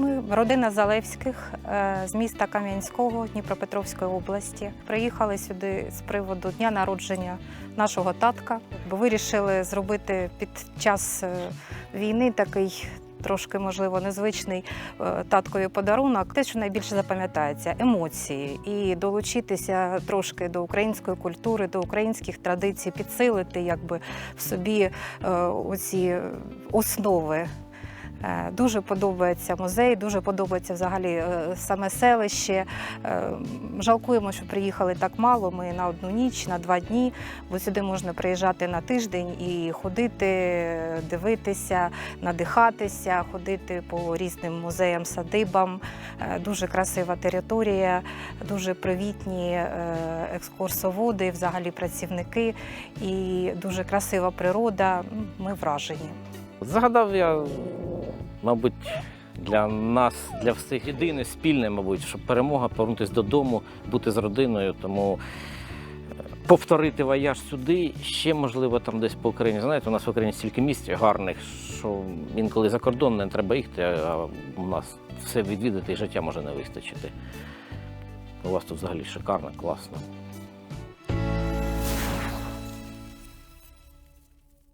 Ми родина Залевських е, з міста Кам'янського Дніпропетровської області. Приїхали сюди з приводу дня народження нашого татка. Бо вирішили зробити під час е, війни такий. Трошки, можливо, незвичний е, таткові подарунок. Те, що найбільше запам'ятається, емоції, і долучитися трошки до української культури, до українських традицій, підсилити якби в собі оці основи. Е, Дуже подобається музей, дуже подобається взагалі е, саме селище. Е, Жалкуємо, що приїхали так мало. Ми на одну ніч, на два дні, бо сюди можна приїжджати на тиждень і ходити, дивитися, надихатися, ходити по різним музеям, садибам. Дуже красива територія, дуже привітні екскурсоводи, взагалі працівники і дуже красива природа. Ми вражені. Загадав я, мабуть, для нас, для всіх єдине, спільне, мабуть, щоб перемога, повернутися додому, бути з родиною. Тому е, повторити вояж сюди, ще можливо там десь по Україні. Знаєте, у нас в Україні стільки місць гарних, що інколи за кордон не треба їхати, а у нас все відвідати і життя може не вистачити. У вас тут взагалі шикарно, класно.